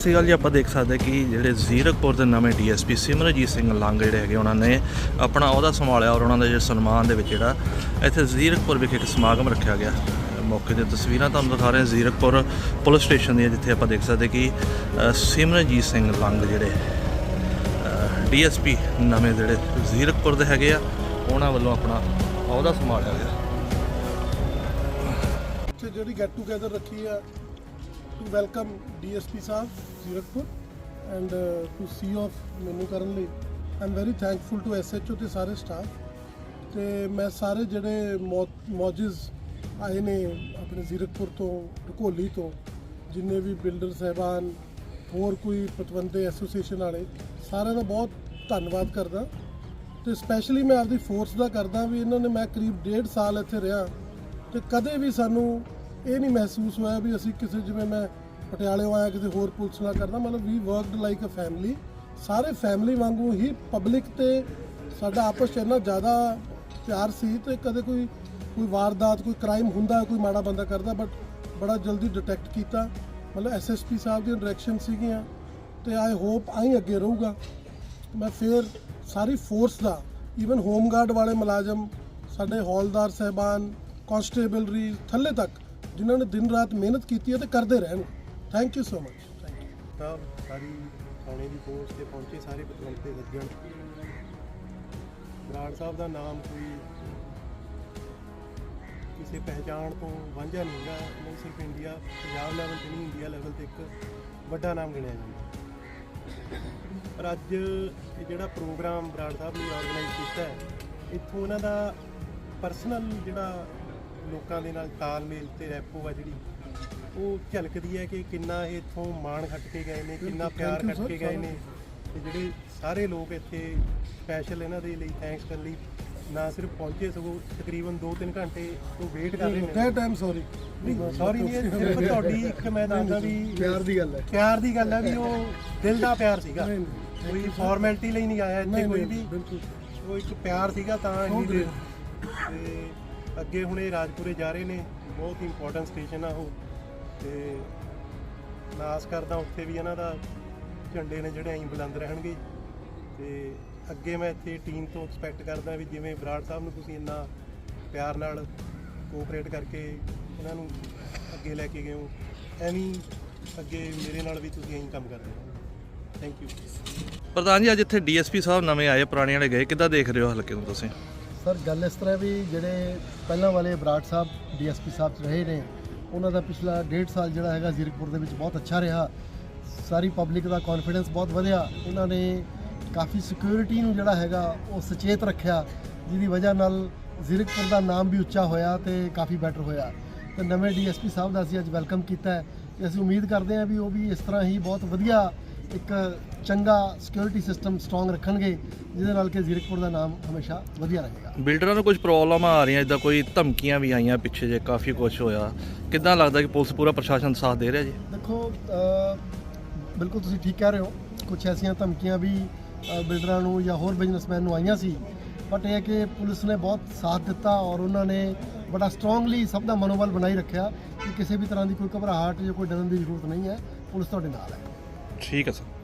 ਸਹੀ ਗੱਲ ਜੀ ਆਪਾਂ ਦੇਖ ਸਕਦੇ ਕਿ ਜਿਹੜੇ ਜ਼ੀਰਕਪੁਰ ਦੇ ਨਵੇਂ ਡੀਐਸਪੀ ਸਿਮਰਜੀਤ ਸਿੰਘ ਲੰਗ ਜਿਹੜੇ ਹੈਗੇ ਉਹਨਾਂ ਨੇ ਆਪਣਾ ਅਹੁਦਾ ਸੰਭਾਲਿਆ ਔਰ ਉਹਨਾਂ ਦੇ ਜਿਹੜੇ ਸਨਮਾਨ ਦੇ ਵਿੱਚ ਜਿਹੜਾ ਇੱਥੇ ਜ਼ੀਰਕਪੁਰ ਵਿਖੇ ਇੱਕ ਸਮਾਗਮ ਰੱਖਿਆ ਗਿਆ। ਮੌਕੇ ਦੀਆਂ ਤਸਵੀਰਾਂ ਤੁਹਾਨੂੰ ਦਿਖਾ ਰਹੇ ਹਾਂ ਜ਼ੀਰਕਪੁਰ ਪੁਲਿਸ ਸਟੇਸ਼ਨ ਦੀਆਂ ਜਿੱਥੇ ਆਪਾਂ ਦੇਖ ਸਕਦੇ ਕਿ ਅ, ਸਿਮਰਜੀਤ ਸਿੰਘ ਲੰਗ ਜਿਹੜੇ ਡੀਐਸਪੀ ਨਵੇਂ ਜਿਹੜੇ ਜ਼ੀਰਕਪੁਰ ਦੇ ਹੈਗੇ ਆ ਉਹਨਾਂ ਵੱਲੋਂ ਆਪਣਾ ਅਹੁਦਾ ਸੰਭਾਲਿਆ ਗਿਆ। ਜਿਹੜੀ ਗੈਟ ਟੂਗੇਦਰ ਰੱਖੀ ਹੈ to welcome DSP Sahib Zirakpur and to see off ਮੈਨੂੰ ਕਰਨ ਲਈ I am very thankful to SHO ਤੇ ਸਾਰੇ ਸਟਾਫ ਤੇ ਮੈਂ ਸਾਰੇ ਜਿਹੜੇ ਮੌਜਿਸ ਆਏ ਨੇ ਆਪਣੇ ਜ਼ੀਰਕਪੁਰ ਤੋਂ ਢਕੋਲੀ ਤੋਂ ਜਿੰਨੇ ਵੀ ਬਿਲਡਰ ਸਹਿਬਾਨ ਹੋਰ ਕੋਈ ਪਤਵੰਤੇ ਐਸੋਸੀਏਸ਼ਨ ਵਾਲੇ ਸਾਰਿਆਂ ਦਾ ਬਹੁਤ ਧੰਨਵਾਦ ਕਰਦਾ ਤੇ ਸਪੈਸ਼ਲੀ ਮੈਂ ਆਪਦੀ ਫੋਰਸ ਦਾ ਕਰਦਾ ਵੀ ਇਹਨਾਂ ਨੇ ਮੈਂ ਕਰੀਬ ਡੇਢ ਸਾਲ ਇੱਥੇ ਰਿਹਾ ਤੇ ਕਦੇ ਵੀ ਸਾਨੂੰ ਇਹ ਨਹੀਂ ਮਹਿਸੂਸ ਹੋਇਆ ਵੀ ਅਸੀਂ ਕਿਸੇ ਜਿਵੇਂ ਮੈਂ ਪਟਿਆਲੇ ਆਇਆ, ਕਿਸੇ ਹੋਰ ਪੁਲਿਸ ਨਾਲ ਕਰਨਾ ਮਤਲਬ we worked like a family ਸਾਰੇ ਫੈਮਿਲੀ ਵਾਂਗੂ ਹੀ ਪਬਲਿਕ ਤੇ ਸਾਡਾ ਆਪਸ 'ਚ ਇੰਨਾ ਜ਼ਿਆਦਾ ਪਿਆਰ ਸੀ ਤੇ ਕਦੇ ਕੋਈ ਕੋਈ ਵਾਰਦਾਤ, ਕੋਈ ਕ੍ਰਾਈਮ ਹੁੰਦਾ, ਕੋਈ ਮਾੜਾ ਬੰਦਾ ਕਰਦਾ ਬਟ ਬੜਾ ਜਲਦੀ ਡਿਟੈਕਟ ਕੀਤਾ। ਮਤਲਬ ਐਸਐਸਪੀ ਸਾਹਿਬ ਦੀ ਡਾਇਰੈਕਸ਼ਨ ਸੀਗੀਆਂ ਤੇ ਆਈ ਹੋਪ ਆਈ ਅੱਗੇ ਰਹੂਗਾ। ਮੈਂ ਫਿਰ ਸਾਰੀ ਫੋਰਸ ਦਾ ਈਵਨ ਹੋਮਗਾਰਡ ਵਾਲੇ ਮੁਲਾਜ਼ਮ, ਸਾਡੇ ਹੌਲਦਾਰ ਸਹਿਬਾਨ ਕਾਂਸਟੇਬਲਰੀ ਥੱਲੇ ਤੱਕ ਜਿਨ੍ਹਾਂ ਨੇ ਦਿਨ ਰਾਤ ਮਿਹਨਤ ਕੀਤੀ ਹੈ ਤੇ ਕਰਦੇ ਰਹਿਣ। Thank you so much thank you ਤਾਂ ਸਾਰੀ ਥਾਣੇ ਦੀ ਫੋਰਸ ਤੇ ਪਹੁੰਚੇ ਸਾਰੇ ਪਤਵੰਤੇ ਸੱਜਣ। ਬਰਾੜ ਸਾਹਿਬ ਦਾ ਨਾਮ ਕੋਈ ਕਿਸੇ ਪਹਿਚਾਣ ਤੋਂ ਵਾਂਝਾ ਨਹੀਂ ਹੈਗਾ। ਨਹੀਂ ਸਿਰਫ ਇੰਡੀਆ, ਪੰਜਾਬ ਲੈਵਲ ਤੇ ਨਹੀਂ, ਇੰਡੀਆ ਲੈਵਲ ਤੇ ਇੱਕ ਵੱਡਾ ਨਾਮ ਗਿਣਿਆ ਜਾਂਦਾ। ਪਰ ਅੱਜ ਇਹ ਜਿਹੜਾ ਪ੍ਰੋਗਰਾਮ ਬਰਾੜ ਸਾਹਿਬ ਨੇ ਆਰਗੇਨਾਈਜ਼ ਕੀਤਾ ਹੈ, ਇੱਥੋਂ ਉਹਨਾਂ ਦਾ ਪਰਸਨਲ ਜਿਹੜਾ ਲੋਕਾਂ ਦੇ ਨਾਲ ਤਾਲਮੇਲ ਤੇ ਰੈਪੋ ਆ ਜਿਹੜੀ ਉਹ ਝਲਕਦੀ ਹੈ ਕਿ ਕਿੰਨਾ ਇਹ ਇੱਥੋਂ ਮਾਣ ਖੱਟ ਕੇ ਗਏ ਨੇ ਕਿੰਨਾ ਪਿਆਰ ਖੱਟ. ਕੇ ਗਏ ਨੇ। ਤੇ ਜਿਹੜੇ ਸਾਰੇ ਲੋਕ ਇੱਥੇ ਸਪੈਸ਼ਲ ਇਹਨਾਂ ਦੇ ਲਈ ਥੈਂਕਸ ਕਰਨ ਲਈ ਨਾ ਸਿਰਫ ਪਹੁੰਚੇ ਸਗੋਂ ਤਕਰੀਬਨ 2-3 ਘੰਟੇ ਤੋਂ ਵੇਟ ਕਰ ਰਹੇ ਨੇ। ਦੈਟ ਸੌਰੀ ਸੌਰੀ ਨਹੀਂ ਸਿਰਫ ਤੁਹਾਡੀ ਇੱਕ ਮੈਂ ਦੱਸਦਾ ਵੀ ਪਿਆਰ ਦੀ ਗੱਲ ਹੈ। ਪਿਆਰ ਦੀ ਗੱਲ ਹੈ ਵੀ ਉਹ ਦਿਲ ਦਾ ਪਿਆਰ ਸੀਗਾ। ਕੋਈ ਫਾਰਮੈਲਿਟੀ ਲਈ ਨਹੀਂ ਆਇਆ ਇੱਥੇ ਕੋਈ ਵੀ। ਬਿਲਕੁਲ। ਉਹ ਇੱਕ ਪਿਆਰ ਸੀਗਾ ਤਾਂ ਦੇਰ ਤੇ ਅੱਗੇ ਹੁਣ ਇਹ ਰਾਜਪੁਰੇ ਜਾ ਰਹੇ ਨੇ, ਬਹੁਤ ਇੰਪੋਰਟੈਂਟ ਸਟੇਸ਼ਨ ਆ ਉਹ। ਤੇ ਮੈਂ ਆਸ ਕਰਦਾ, ਉੱਥੇ ਵੀ ਇਹਨਾਂ ਦਾ ਝੰਡੇ ਨੇ ਜਿਹੜੇ ਐਂ ਬੁਲੰਦ ਰਹਿਣਗੇ। ਤੇ ਅੱਗੇ ਮੈਂ ਇੱਥੇ ਟੀਮ ਤੋਂ ਐਕਸਪੈਕਟ ਕਰਦਾ ਵੀ ਜਿਵੇਂ ਬਰਾੜ ਸਾਹਿਬ ਨੂੰ ਤੁਸੀਂ ਇੰਨਾ ਪਿਆਰ ਨਾਲ ਕੋਆਪਰੇਟ ਕਰਕੇ ਇਹਨਾਂ ਨੂੰ ਅੱਗੇ ਲੈ ਕੇ ਗਏ ਹੋ, ਐਵੇਂ ਅੱਗੇ ਮੇਰੇ ਨਾਲ ਵੀ ਤੁਸੀਂ ਐਂ ਕੰਮ ਕਰਦੇ ਹੋ। ਥੈਂਕ ਯੂ ਪ੍ਰਧਾਨ ਜੀ, ਅੱਜ ਇੱਥੇ ਡੀਐਸਪੀ ਸਾਹਿਬ ਨਵੇਂ ਆਏ ਪੁਰਾਣੇ ਵਾਲੇ ਗਏ। ਕਿੱਦਾਂ ਦੇਖ ਰਹੇ ਹੋ ਹਲਕੇ ਨੂੰ ਤੁਸੀਂ? ਸਰ, ਗੱਲ ਇਸ ਤਰ੍ਹਾਂ ਵੀ ਜਿਹੜੇ ਪਹਿਲਾਂ ਵਾਲੇ ਬਰਾੜ ਸਾਹਿਬ, ਡੀਐਸਪੀ ਸਾਹਿਬ ਰਹੇ ਨੇ, ਉਹਨਾਂ ਦਾ ਪਿਛਲਾ ਡੇਢ ਸਾਲ ਜਿਹੜਾ ਹੈਗਾ ਜ਼ੀਰਕਪੁਰ ਦੇ ਵਿੱਚ ਬਹੁਤ ਅੱਛਾ ਰਿਹਾ। ਸਾਰੀ ਪਬਲਿਕ ਦਾ ਕੌਨਫੀਡੈਂਸ ਬਹੁਤ ਵਧਿਆ। ਉਹਨਾਂ ਨੇ ਕਾਫੀ ਸਿਕਿਉਰਿਟੀ ਨੂੰ ਜਿਹੜਾ ਹੈਗਾ ਉਹ ਸੁਚੇਤ ਰੱਖਿਆ, ਜਿਹਦੀ ਵਜ੍ਹਾ ਨਾਲ ਜ਼ੀਰਕਪੁਰ ਦਾ ਨਾਮ ਵੀ ਉੱਚਾ ਹੋਇਆ ਤੇ ਕਾਫੀ ਬੈਟਰ ਹੋਇਆ। ਤੇ ਨਵੇਂ ਡੀਐਸਪੀ ਸਾਹਿਬ ਦਾ ਅਸੀਂ ਅੱਜ ਵੈਲਕਮ ਕੀਤਾ ਹੈ। ਤੇ ਅਸੀਂ ਉਮੀਦ ਕਰਦੇ ਹਾਂ ਵੀ ਉਹ ਵੀ ਇਸ ਤਰ੍ਹਾਂ ਹੀ ਬਹੁਤ ਵਧੀਆ ਇੱਕ ਚੰਗਾ ਸਿਕਿਉਰਿਟੀ ਸਿਸਟਮ ਸਟਰੋਂਗ ਰੱਖਣਗੇ ਜਿਹਦੇ ਨਾਲ ਕਿ ਜ਼ੀਰਕਪੁਰ ਦਾ ਨਾਮ ਹਮੇਸ਼ਾ ਵਧੀਆ ਰਹੇਗਾ। ਬਿਲਡਰਾਂ ਨੂੰ ਕੁਝ ਪ੍ਰੋਬਲਮਾਂ ਆ ਰਹੀਆਂ ਜਿੱਦਾਂ ਕੋਈ ਧਮਕੀਆਂ ਵੀ ਆਈਆਂ ਪਿੱਛੇ ਜੇ ਕਾਫੀ ਕੁਝ ਹੋਇਆ। ਕਿੱਦਾਂ ਲੱਗਦਾ ਕਿ ਪੁਲਿਸ ਪੂਰਾ ਪ੍ਰਸ਼ਾਸਨ ਸਾਥ ਦੇ ਰਿਹਾ ਜੀ? ਦੇਖੋ ਬਿਲਕੁਲ ਤੁਸੀਂ ਠੀਕ ਕਹਿ ਰਹੇ ਹੋ। ਕੁਝ ਐਸੀਆਂ ਧਮਕੀਆਂ ਵੀ ਬਿਲਡਰਾਂ ਨੂੰ ਜਾਂ ਹੋਰ ਬਿਜ਼ਨਸਮੈਨ ਨੂੰ ਆਈਆਂ ਸੀ। ਬਟ ਇਹ ਕਿ ਪੁਲਿਸ ਨੇ ਬਹੁਤ ਸਾਥ ਦਿੱਤਾ ਔਰ ਉਹਨਾਂ ਨੇ ਬੜਾ ਸਟਰੋਂਗਲੀ ਸਭ ਦਾ ਮਨੋਬਲ ਬਣਾਈ ਰੱਖਿਆ ਕਿ ਕਿਸੇ ਵੀ ਤਰ੍ਹਾਂ ਦੀ ਕੋਈ ਘਬਰਾਹਟ ਜਾਂ ਕੋਈ ਡਰਨ ਦੀ ਜ਼ਰੂਰਤ ਨਹੀਂ ਹੈ। ਪੁਲਿਸ ਤੁਹਾਡੇ ਨਾਲ ਹੈ। ਠੀਕ ਹੈ ਸਰ